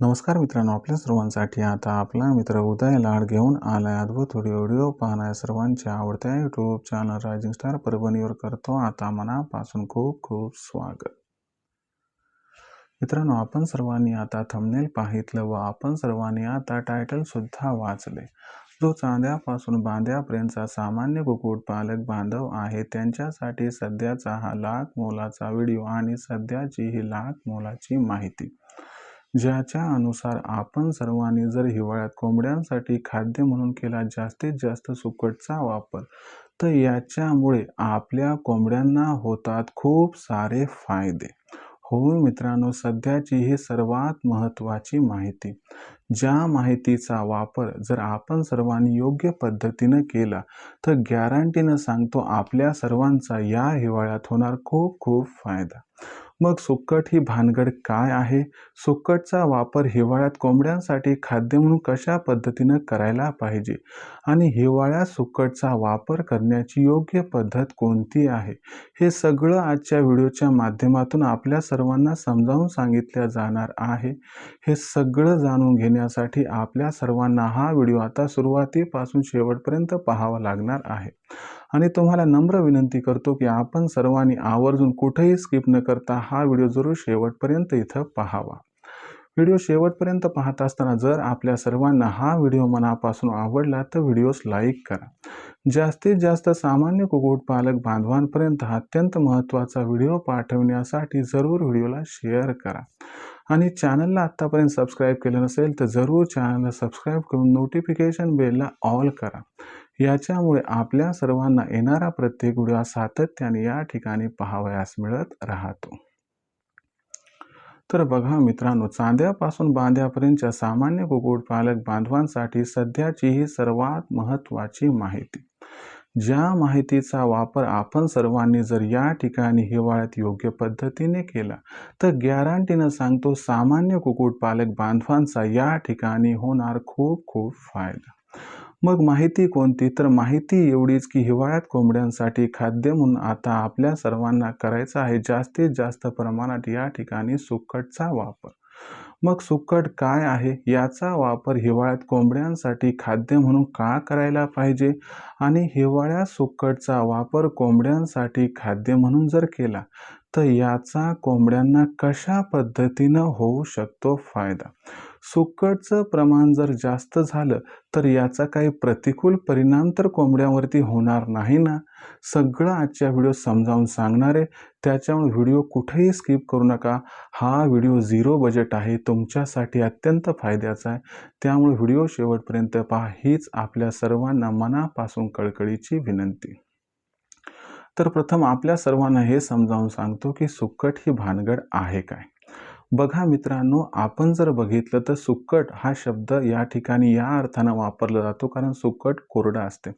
नमस्कार मित्रांनो आपल्या सर्वांसाठी आता आपला मित्र उदय लाड घेऊन आलाय अद्भुत व्हिडिओ व्हिडिओ पाहणार सर्वांच्या आवडत्या यूट्यूब चॅनल रायझिंग स्टार परभणीवर करतो आता मनापासून खूप खूप स्वागत. मित्रांनो आपण सर्वांनी आता थंबनेल पाहितलं व आपण सर्वांनी आता टायटल सुद्धा वाचले. जो चांद्यापासून बांध्यापर्यंतचा सामान्य कुकुट पालक बांधव आहे त्यांच्यासाठी सध्याचा हा लाख मोलाचा व्हिडिओ आणि सध्याची ही लाख मोलाची माहिती. ज्याच्या अनुसार आपण सर्वांनी जर हिवाळ्यात कोंबड्यांसाठी खाद्य म्हणून केला जास्तीत जास्त सुकटचा वापर तर याच्यामुळे आपल्या कोंबड्यांना होतात खूप सारे फायदे. हो मित्रांनो सध्याची ही सर्वात महत्त्वाची माहिती. ज्या माहितीचा वापर जर आपण सर्वांनी योग्य पद्धतीनं केला तर गॅरंटीनं सांगतो आपल्या सर्वांचा या हिवाळ्यात होणार खूप खूप फायदा. मग सुक्कट ही भानगड काय आहे? सुक्कटचा वापर हिवाळ्यात कोंबड्यांसाठी खाद्य म्हणून कशा पद्धतीनं करायला पाहिजे? आणि हिवाळ्यात सुक्कटचा वापर करण्याची योग्य पद्धत कोणती आहे? हे सगळं आजच्या व्हिडिओच्या माध्यमातून आपल्या सर्वांना समजावून सांगितल्या जाणार आहे. हे सगळं जाणून घेण्यासाठी आपल्या सर्वांना हा व्हिडिओ आता सुरुवातीपासून शेवटपर्यंत पाहावा लागणार आहे. आणि तुम्हाला नम्र विनंती करतो की आपण सर्वांनी आवर्जून कुठेही स्किप न करता हा व्हिडिओ जरूर शेवटपर्यंत इथं पाहावा. व्हिडिओ शेवटपर्यंत पाहत असताना जर आपल्या सर्वांना हा व्हिडिओ मनापासून आवडला तर व्हिडिओस लाईक करा. जास्तीत जास्त सामान्य कुक्कुटपालक बांधवांपर्यंत अत्यंत महत्त्वाचा व्हिडिओ पाठवण्यासाठी जरूर व्हिडिओला शेअर करा. आणि चॅनलला आत्तापर्यंत सबस्क्राईब केलं नसेल तर जरूर चॅनलला सबस्क्राईब करून नोटिफिकेशन बेलला ऑल करा. याच्यामुळे आपल्या सर्वांना येणारा प्रत्येक व्हिडिओ सातत्याने या ठिकाणी पाहावयास मिळत राहतो. तर बघा मित्रांनो चांद्यापासून बांध्यापर्यंतच्या सामान्य कुक्कुटपालक बांधवांसाठी सध्याची ही सर्वात महत्त्वाची माहिती. ज्या माहितीचा वापर आपण सर्वांनी जर या ठिकाणी हिवाळ्यात योग्य पद्धतीने केला तर गॅरंटीनं सांगतो सामान्य कुक्कुटपालक बांधवांचा या ठिकाणी होणार खूप खूप फायदा. मग माहिती कोणती? तर माहिती एवढीच की हिवाळ्यात कोंबड्यांसाठी खाद्य म्हणून आता आपल्या सर्वांना करायचं आहे जास्तीत जास्त प्रमाणात या ठिकाणी सुक्कटचा वापर. मग सुक्कट काय आहे? याचा वापर हिवाळ्यात कोंबड्यांसाठी खाद्य म्हणून का करायला पाहिजे? आणि हिवाळ्यात सुक्कटचा वापर कोंबड्यांसाठी खाद्य म्हणून जर केला तर याचा कोंबड्यांना कशा पद्धतीनं होऊ शकतो फायदा? सुक्कटचं प्रमाण जर जास्त झालं तर याचा काही प्रतिकूल परिणाम तर कोंबड्यांवरती होणार नाही ना? सगळं आजच्या व्हिडिओ समजावून सांगणार आहे त्याच्यामुळे व्हिडिओ कुठेही स्किप करू नका. हा व्हिडिओ झिरो बजेट आहे तुमच्यासाठी अत्यंत फायद्याचा आहे. त्यामुळे व्हिडिओ शेवटपर्यंत पहा हीच आपल्या सर्वांना मनापासून कळकळीची विनंती. तर प्रथम आपल्या सर्वांना हे समजावून सांगतो की सुक्कट ही भानगड आहे काय? बघा मित्रांनो आपण जर बघितलं तर सुक्कट हा शब्द या ठिकाणी या अर्थानं वापरला जातो कारण सुक्कट कोरडा असते.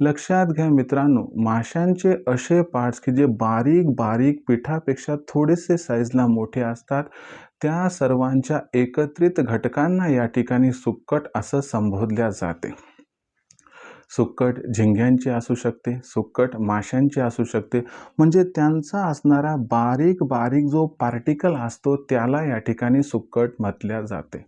लक्षात घ्या मित्रांनो माशांचे असे पार्ट्स की जे बारीक बारीक पिठापेक्षा थोडेसे साईजला मोठे असतात त्या सर्वांच्या एकत्रित घटकांना या ठिकाणी सुक्कट असं संबोधल्या जाते. सुकट झिंग्यांची असू शकते सुक्कट माशांची असू शकते. म्हणजे त्यांचा असणारा बारीक बारीक जो पार्टिकल असतो त्याला या ठिकाणी सुक्कट म्हटल्या जाते.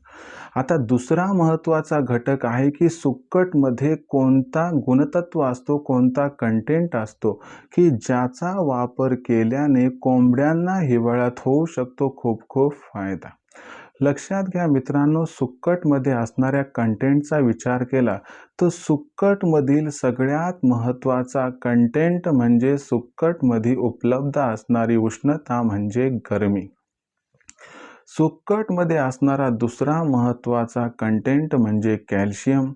आता दुसरा महत्त्वाचा घटक आहे की सुक्कटमध्ये कोणता गुणतत्व असतो कोणता कंटेंट असतो की ज्याचा वापर केल्याने कोंबड्यांना हिवाळ्यात होऊ शकतो खूप खूप फायदा. लक्षात घ्या मित्रांनो सुक्कटमध्ये असणाऱ्या कंटेंटचा विचार केला तर सुक्कटमधील सगळ्यात महत्त्वाचा कंटेंट म्हणजे सुक्कटमध्ये उपलब्ध असणारी उष्णता म्हणजे गरमी. सुक्कटमध्ये असणारा दुसरा महत्त्वाचा कंटेंट म्हणजे कॅल्शियम.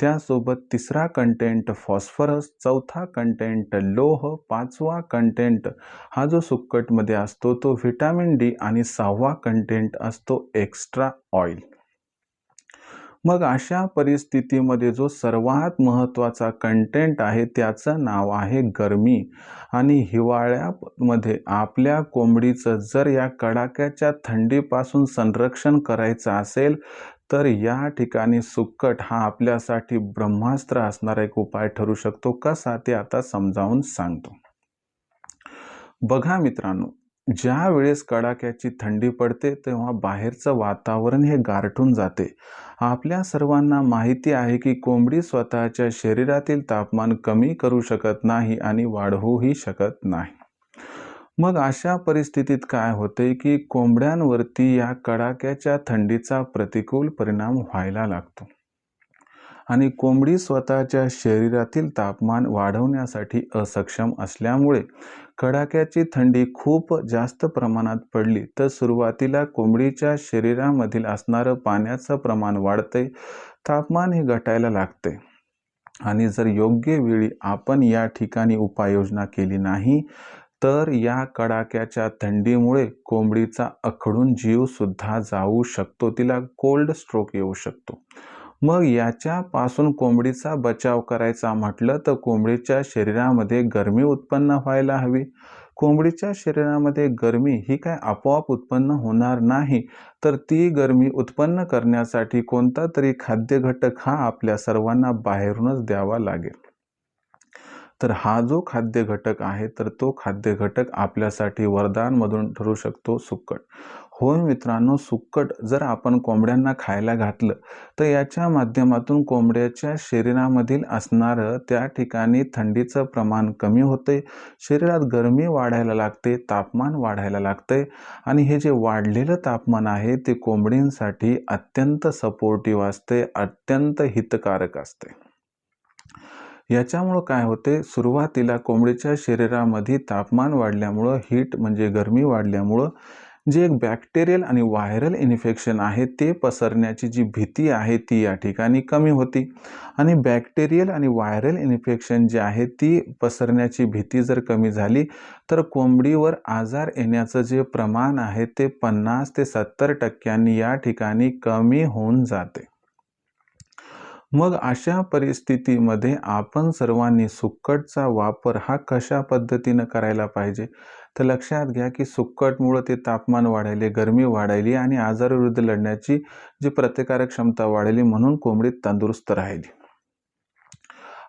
त्यासोबत तिसरा कंटेंट फॉस्फरस चौथा कंटेंट लोह पाचवा कंटेंट हा जो सुक्कटमध्ये असतो तो व्हिटॅमिन डी आणि सहावा कंटेंट असतो एक्स्ट्रा ऑइल मग अशा परिस्थितीमध्ये जो सर्वात महत्त्वाचा कंटेंट आहे त्याचं नाव आहे गरमी. आणि हिवाळ्यामध्ये आपल्या कोंबडीचं जर या कडाक्याच्या थंडीपासून संरक्षण करायचं असेल तर या ठिकाणी सुक्कट हा आपल्यासाठी ब्रह्मास्त्र असणारा एक उपाय ठरू शकतो कसा ते आता समजावून सांगतो. बघा मित्रांनो ज्या वेळेस कडाक्याची थंडी पडते तेव्हा बाहेरचं वातावरण हे गारठून जाते. आपल्या सर्वांना माहिती आहे की कोंबडी स्वतःच्या शरीरातील तापमान कमी करू शकत नाही आणि वाढवूही शकत नाही. मग अशा परिस्थितीत काय होते की कोंबड्यांवरती या कडाक्याच्या थंडीचा प्रतिकूल परिणाम व्हायला लागतो? आणि कोंबडी स्वतःच्या शरीरातील तापमान वाढवण्यासाठी असक्षम असल्यामुळे कडाक्याची थंडी खूप जास्त प्रमाणात पडली तर सुरुवातीला कोंबडीच्या शरीरामधील असणारं पाण्याचं प्रमाण वाढते तापमान हे घटायला लागते. आणि जर योग्य वेळी आपण या ठिकाणी उपाययोजना केली नाही तर या कडाक्याच्या थंडीमुळे कोंबडीचा अखडून जीव सुद्धा जाऊ शकतो तिला कोल्ड स्ट्रोक येऊ शकतो. मग याच्यापासून कोंबडीचा बचाव करायचा म्हटलं तर कोंबडीच्या शरीरामध्ये गरमी उत्पन्न व्हायला हवी. कोंबडीच्या शरीरामध्ये गरमी ही काय आपोआप उत्पन्न होणार नाही तर ती गरमी उत्पन्न करण्यासाठी कोणता तरी खाद्य घटक हा आपल्या सर्वांना बाहेरूनच द्यावा लागेल. तर हा जो खाद्य घटक आहे तर तो खाद्य घटक आपल्यासाठी वरदानमधून ठरू शकतो सुक्कट होय मित्रांनो सुक्कट जर आपण कोंबड्यांना खायला घातलं तर याच्या माध्यमातून कोंबड्याच्या शरीरामधील असणारं त्या ठिकाणी थंडीचं प्रमाण कमी होते शरीरात गरमी वाढायला लागते तापमान वाढायला लागते आणि हे जे वाढलेलं तापमान आहे ते कोंबडींसाठी अत्यंत सपोर्टिव्ह असते अत्यंत हितकारक असते. याच्यामुळं काय होते? सुरुवातीला कोंबडीच्या शरीरामध्ये तापमान वाढल्यामुळं हीट म्हणजे गरमी वाढल्यामुळं जे एक बॅक्टेरियल आणि व्हायरल इन्फेक्शन आहे ते पसरण्याची जी भीती आहे ती या ठिकाणी कमी होती. आणि बॅक्टेरियल आणि व्हायरल इन्फेक्शन जे आहे ती पसरण्याची भीती जर कमी झाली तर कोंबडीवर आजार येण्याचं जे प्रमाण आहे ते पन्नास ते सत्तर टक्क्यांनी या ठिकाणी कमी होऊन जाते. मग अशा परिस्थितीमध्ये आपण सर्वांनी सुक्कटचा वापर हा कशा पद्धतीनं करायला पाहिजे? तर लक्षात घ्या की सुक्कटमुळं ते तापमान वाढायले गरमी वाढायली आणि आजाराविरुद्ध लढण्याची जी प्रतिकारक क्षमता वाढली म्हणून कोंबडी तंदुरुस्त राहिली.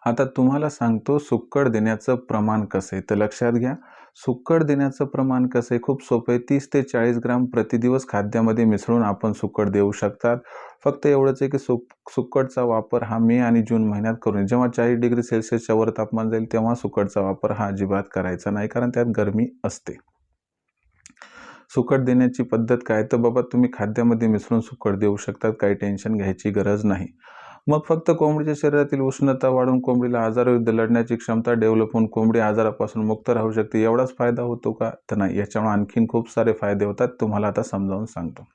आता तुम्हाला सांगतो सुक्कड देण्याचं प्रमाण कसं आहे. तर लक्षात घ्या सुक्कड देण्याचं प्रमाण कसं आहे? खूप सोपं आहे. तीस ते चाळीस ग्राम प्रतिदिवस खाद्यामध्ये मिसळून आपण सुक्कड देऊ शकतात. फक्त एवढंच आहे की सुक सुकटचा वापर हा मे आणि जून महिन्यात करून जेव्हा चाळीस डिग्री सेल्सिअसच्या वर तापमान जाईल तेव्हा सुकटचा वापर हा अजिबात करायचा नाही कारण त्यात गरमी असते. सुकट देण्याची पद्धत काय? तर बाबा तुम्ही खाद्यामध्ये मिसळून सुकट देऊ शकतात काही टेन्शन घ्यायची गरज नाही. मग फक्त कोंबडीच्या शरीरातील उष्णता वाढून कोंबडीला आजारविरुद्ध लढण्याची क्षमता डेव्हलप होऊन कोंबडी आजारापासून मुक्त राहू शकते. एवढाच फायदा होतो का? तर नाही. याच्यामुळे आणखीन खूप सारे फायदे होतात तुम्हाला आता समजावून सांगतो.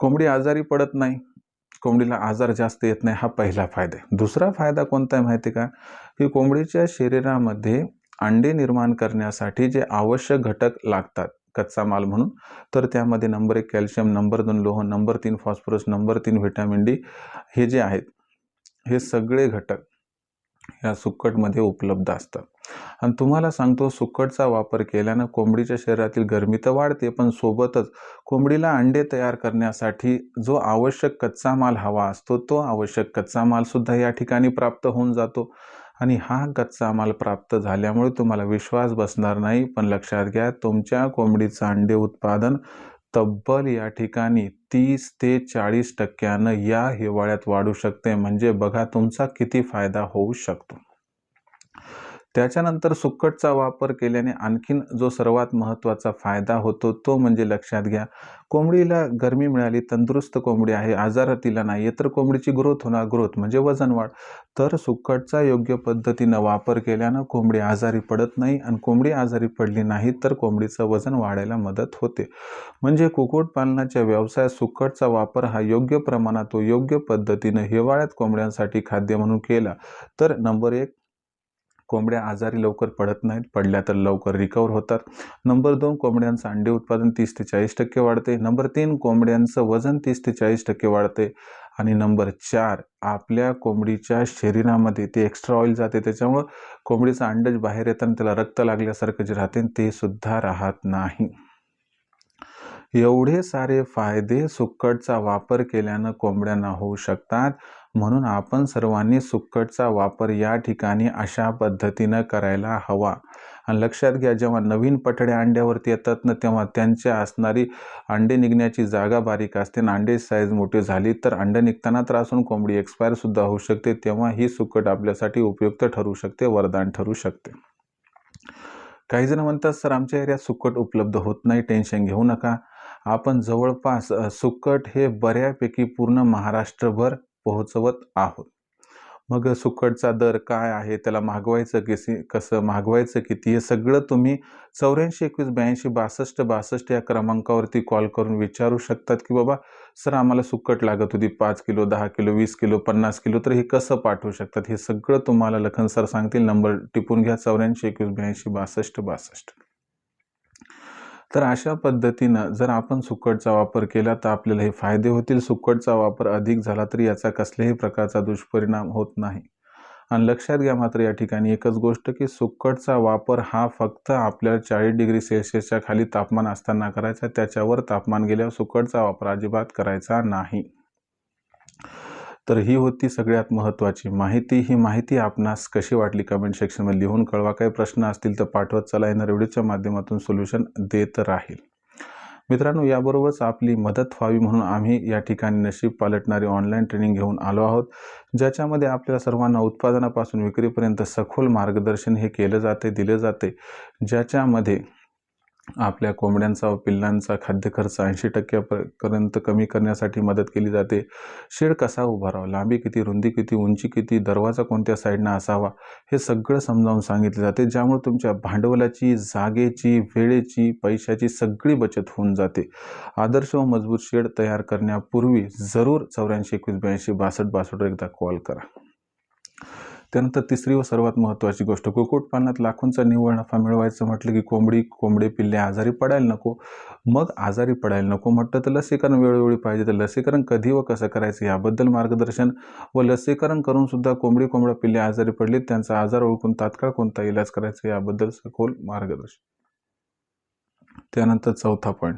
कोंबडी आजारी पडत नाही. कोंबडीला आजार जास्त येत नाही हा पहिला फायदा आहे. दुसरा फायदा कोणता आहे माहिती का? की कोंबडीच्या शरीरामध्ये अंडे निर्माण करण्यासाठी जे आवश्यक घटक लागतात कच्चा माल म्हणून तर त्यामध्ये नंबर एक कॅल्शियम नंबर दोन लोह नंबर तीन फॉस्फरस नंबर तीन व्हिटॅमिन डी हे जे आहेत हे सगळे घटक या सुक्कटमध्ये उपलब्ध असतात. आणि तुम्हाला सांगतो सुकटचा वापर केल्यानं कोंबडीच्या शरीरातील गरमी तर वाढते पण सोबतच कोंबडीला अंडे तयार करण्यासाठी जो आवश्यक कच्चा माल हवा असतो तो आवश्यक कच्चा मालसुद्धा या ठिकाणी प्राप्त होऊन जातो. आणि हा कच्चा माल प्राप्त झाल्यामुळे तुम्हाला विश्वास बसणार नाही पण लक्षात घ्या तुमच्या कोंबडीचं अंडे उत्पादन तब्बल या ठिकाणी तीस ते चाळीस टक्क्यानं या हिवाळ्यात वाढू शकते. म्हणजे बघा तुमचा किती फायदा होऊ शकतो. त्याच्यानंतर सुक्कटचा वापर केल्याने आणखीन जो सर्वात महत्त्वाचा फायदा होतो तो म्हणजे लक्षात घ्या. कोंबडीला गरमी मिळाली तंदुरुस्त कोंबडी आहे आजार तिला नाही आहे तर कोंबडीची ग्रोथ होणार ग्रोथ म्हणजे वजन वाढ. तर सुक्कटचा योग्य पद्धतीनं वापर केल्यानं कोंबडी आजारी पडत नाही आणि कोंबडी आजारी पडली नाही तर कोंबडीचं वजन वाढायला मदत होते. म्हणजे कुक्कुटपालनाच्या व्यवसायात सुक्कटचा वापर हा योग्य प्रमाणात व योग्य पद्धतीनं हिवाळ्यात कोंबड्यांसाठी खाद्य म्हणून केला. तर नंबर एक कोंबड्या आजारी लवकर पडत नाहीत पडल्या तर लवकर रिकवर होतात. नंबर दोन कोंबड्यांचं अंडे उत्पादन तीस ते चाळीस टक्के वाढते. नंबर तीन कोंबड्यांचं वजन तीस ते चाळीस टक्के वाढते. आणि नंबर चार आपल्या कोंबडीच्या शरीरामध्ये ते एक्स्ट्रा ऑइल जाते. त्याच्यामुळं कोंबडीचं अंडज बाहेर येताना त्याला रक्त लागल्यासारखं जे राहते ते सुद्धा राहत नाही. एवढे सारे फायदे सुक्कटचा वापर केल्यानं कोंबड्यांना होऊ शकतात. म्हणून आपण सर्वांनी सुक्कटचा वापर या ठिकाणी अशा पद्धतीनं करायला हवा. आणि लक्षात घ्या जेव्हा नवीन पठड्या अंड्यावरती येतात ना तेव्हा त्यांच्या असणारी अंडे निघण्याची जागा बारीक असते आणि अंडे साईज मोठी झाली तर अंडे निघताना त्रास होऊन कोंबडी एक्सपायरसुद्धा होऊ शकते. तेव्हा ही सुकट आपल्यासाठी उपयुक्त ठरू शकते वरदान ठरू शकते. काही जण म्हणतात सर आमच्या एरियात सुक्कट उपलब्ध होत नाही टेन्शन घेऊ नका. आपण जवळपास सुक्कट हे बऱ्यापैकी पूर्ण महाराष्ट्रभर पोहोचवत आहोत. मग सुकटचा दर काय आहे? त्याला मागवायचं किसी कसं मागवायचं किती? हे सगळं तुम्ही चौऱ्याऐंशी एकवीस ब्याऐंशी बासष्ट बासष्ट या क्रमांकावरती कॉल करून विचारू शकतात की बाबा सर आम्हाला सुकट लागत होती. पाच किलो दहा किलो वीस किलो पन्नास किलो तर हे कसं पाठवू शकतात? हे सगळं तुम्हाला लखन सर सांगतील. नंबर टिपून घ्या. चौऱ्याऐंशी एकवीस ब्याऐंशी बासष्ट बासष्ट. तर अशा पद्धतीनं जर आपण सुकटचा वापर केला तर आपल्याला हे फायदे होतील. सुकटचा वापर अधिक झाला तरी याचा कसल्याही प्रकारचा दुष्परिणाम होत नाही. आणि लक्षात घ्या मात्र या ठिकाणी एकच गोष्ट की सुकटचा वापर हा फक्त आपल्याला चाळीस डिग्री सेल्सिअसच्या खाली तापमान असताना करायचा. त्याच्यावर तापमान गेल्यावर सुकटचा वापर अजिबात करायचा नाही. तर ही होती सगळ्यात महत्त्वाची माहिती. ही माहिती आपणास कशी वाटली कमेंट सेक्शनमध्ये लिहून कळवा. काही प्रश्न असतील तर पाठवत चला. येणार व्हिडिओच्या माध्यमातून सोल्युशन देत राहील. मित्रांनो याबरोबरच आपली मदत व्हावी म्हणून आम्ही या ठिकाणी नशीब पालटणारी ऑनलाईन ट्रेनिंग घेऊन आलो आहोत. ज्याच्यामध्ये आपल्याला सर्वांना उत्पादनापासून विक्रीपर्यंत सखोल मार्गदर्शन हे केलं जाते दिले जाते. ज्याच्यामध्ये आपल्या कोंबड्यांचा व पिल्लांचा खाद्य खर्च ऐंशी टक्क्यापर्यंत कमी करण्यासाठी मदत केली जाते. शेड कसा उभारावा लांबी किती? रुंदी किती? उंची किती? दरवाजा कोणत्या साईडनं असावा? हे सगळं समजावून सांगितले जाते ज्यामुळे तुमच्या भांडवलाची जागेची वेळेची पैशाची सगळी बचत होऊन जाते. आदर्श व मजबूत शेड तयार करण्यापूर्वी जरूर चौऱ्याऐंशी एकवीस ब्याऐंशी बासष्ट बासष्ट एकदा कॉल करा. त्यानंतर तिसरी व सर्वात महत्त्वाची गोष्ट. कुक्कुटपालनात लाखोंचा निव्वळ नफा मिळवायचं म्हटलं की कोंबडी कोंबडे पिल्ले आजारी पडायला नको. मग आजारी पडायला नको म्हटलं तर लसीकरण वेळोवेळी पाहिजे. तर लसीकरण कधी व कसं करायचं याबद्दल मार्गदर्शन व लसीकरण करून सुद्धा कोंबडी कोंबडा पिल्ले आजारी पडले त्यांचा आजार ओळखून तात्काळ कोणता इलाज करायचा याबद्दल सखोल मार्गदर्शन. त्यानंतर चौथा पॉईंट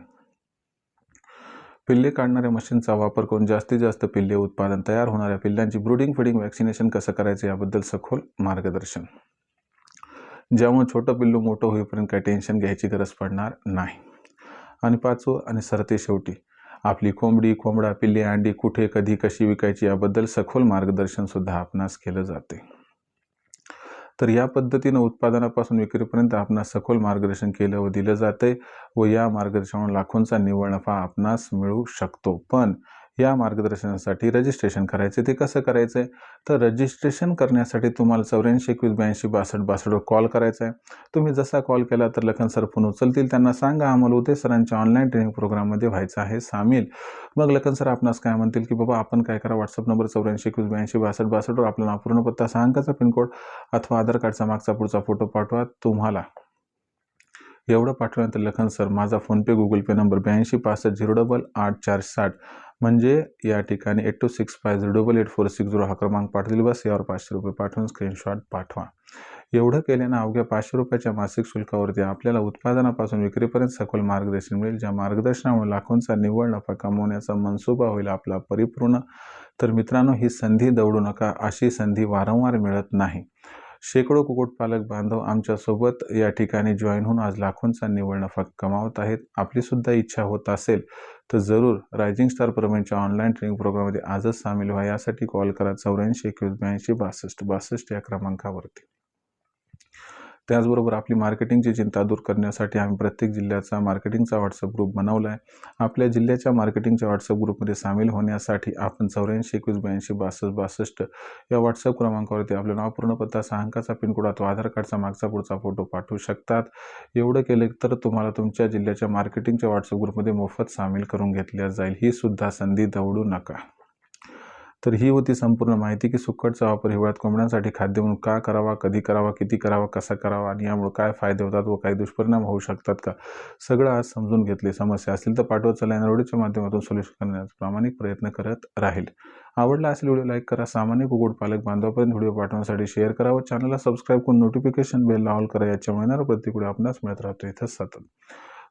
पिल्ले काढणाऱ्या मशीनचा वापर करून जास्तीत जास्त पिल्ले उत्पादन तयार होणाऱ्या पिल्लांची ब्रुडिंग फिडिंग वॅक्सिनेशन कसं करायचं याबद्दल सखोल मार्गदर्शन. ज्यामुळे छोटं पिल्लू मोठं होईपर्यंत काही टेन्शन घ्यायची गरज पडणार नाही. आणि पाचवं आणि सरते शेवटी आपली कोंबडी कोंबडा पिल्ले अंडी कुठे कधी कशी विकायची याबद्दल सखोल मार्गदर्शनसुद्धा आपणास केलं जाते. तर या पद्धतीनं उत्पादनापासून विक्रीपर्यंत आपणास सखोल मार्गदर्शन केलं व दिलं जाते व या मार्गदर्शनावर लाखोंचा निव्वळ नफा आपणास मिळू शकतो. पण या मार्गदर्शनासाठी रजिस्ट्रेशन करायचे. ते कसं करायचं आहे? तर रजिस्ट्रेशन करण्यासाठी तुम्हाला चौऱ्याऐंशी एकवीस ब्याऐंशी बासष्ट बासष्टवर कॉल करायचा आहे. तुम्ही जसा कॉल केला तर लखन सर फोन उचलतील. त्यांना सांगा आम्हाला उदय सरांच्या ऑनलाईन ट्रेनिंग प्रोग्राममध्ये व्हायचं आहे सामील. मग लखन सर आपणास काय म्हणतील की बाबा आपण काय करा? व्हॉट्सअप नंबर चौऱ्याऐंशी एकवीस ब्याऐंशी बासष्ट बासष्टवर आपला पूर्ण पत्ता सहा अंकाचा पिनकोड अथवा आधार कार्डचा मागचा पुढचा फोटो पाठवा तुम्हाला. एवढं पाठवल्यानंतर लखन सर माझा फोनपे गुगल पे नंबर ब्याऐंशी पासष्ट झिरो डबल आठ चार साठ. म्हणजे या ठिकाणी eight two six five zero double eight four six zero हा क्रमांक पाठवतील. बस यावर पाचशे रुपये पाठवून स्क्रीनशॉट पाठवा. एवढं केल्यानं अवघ्या पाचशे रुपयाच्या मासिक शुल्कावरती आपल्याला उत्पादनापासून विक्रीपर्यंत सखोल मार्गदर्शन मिळेल. ज्या मार्गदर्शनामुळे लाखोंचा निव्वळ नफा कमवण्याचा मनसुबा होईल आपला परिपूर्ण. तर मित्रांनो ही संधी दौडू नका. अशी संधी वारंवार मिळत नाही. शेकडो कुक्कुटपालक बांधव आमच्यासोबत या ठिकाणी जॉईन होऊन आज लाखोंचा निव्वळ नफा कमावत आहेत. आपलीसुद्धा इच्छा होत असेल तर जरूर रायझिंग स्टार प्रमेंटच्या ऑनलाईन ट्रेनिंग प्रोग्राममध्ये आजच सामील व्हा. यासाठी कॉल करा चौऱ्याऐंशी एकवीस ब्याऐंशी बासष्ट बासष्ट या क्रमांकावरती. त्याचबरोबर आपली मार्केटिंगची चिंता दूर करण्यासाठी आम्ही प्रत्येक जिल्ह्याचा मार्केटिंगचा व्हॉट्सअप ग्रुप बनवला आहे. आपल्या जिल्ह्याच्या मार्केटिंगच्या व्हॉट्सअप ग्रुपमध्ये सामील होण्यासाठी आपण चौऱ्याऐंशी एकवीस ब्याऐंशी बासष्ट बासष्ट या व्हॉट्सअप क्रमांकावरती आपलं नाव पूर्ण पत्ता सहा अंकाचा पिनकोड अथवा आधार कार्डचा मागचा पुढचा फोटो पाठवू शकतात. एवढं केलं तर तुम्हाला तुमच्या जिल्ह्याच्या मार्केटिंगच्या व्हॉट्सअप ग्रुपमध्ये मोफत सामील करून घेतल्या जाईल. ही सुद्धा संधी दवडू नका. तर ही होती संपूर्ण माहिती की सुक्कटचा वापर हिवाळ्यात कोंबड्यांसाठी खाद्य म्हणून का करावा कधी करावा किती करावा कसा करावा आणि यामुळे काय फायदे होतात व काही दुष्परिणाम होऊ शकतात का? सगळं आज समजून घेतले. समस्या असतील तर पाठवत चला नरवडीच्या माध्यमातून सोल्युशन करण्याचा प्रामाणिक प्रयत्न करत राहील. आवडला असेल व्हिडिओ लाईक करा. सामान्य कुकुट पालक बांधवापर्यंत व्हिडिओ पाठवण्यासाठी शेअर करा व चॅनलला सबस्क्राईब करून नोटिफिकेशन बेल ऑल करा. याच्यामुळे येणारा प्रत्येक आपणास मिळत राहतो. इथं सतत.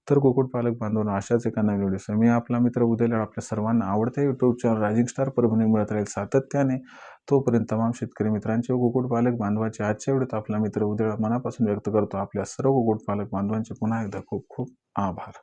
तर कुकुट पालक बांधवांना अशाच एका नवीन व्हिडिओसह मी आपला मित्र उदयला आपल्या सर्वांना आवडत्या YouTube channel rising star Parbhani मिळत राहील सातत्याने. तोपर्यंत तमाम शेतकरी मित्रांचे व कुकुट पालक बांधवाचे आजच्या वेळेत आपला मित्र उदयला मनापासून व्यक्त करतो. आपल्या सर्व कुकुट पालक बांधवांचे पुन्हा एकदा खूप खूप आभार.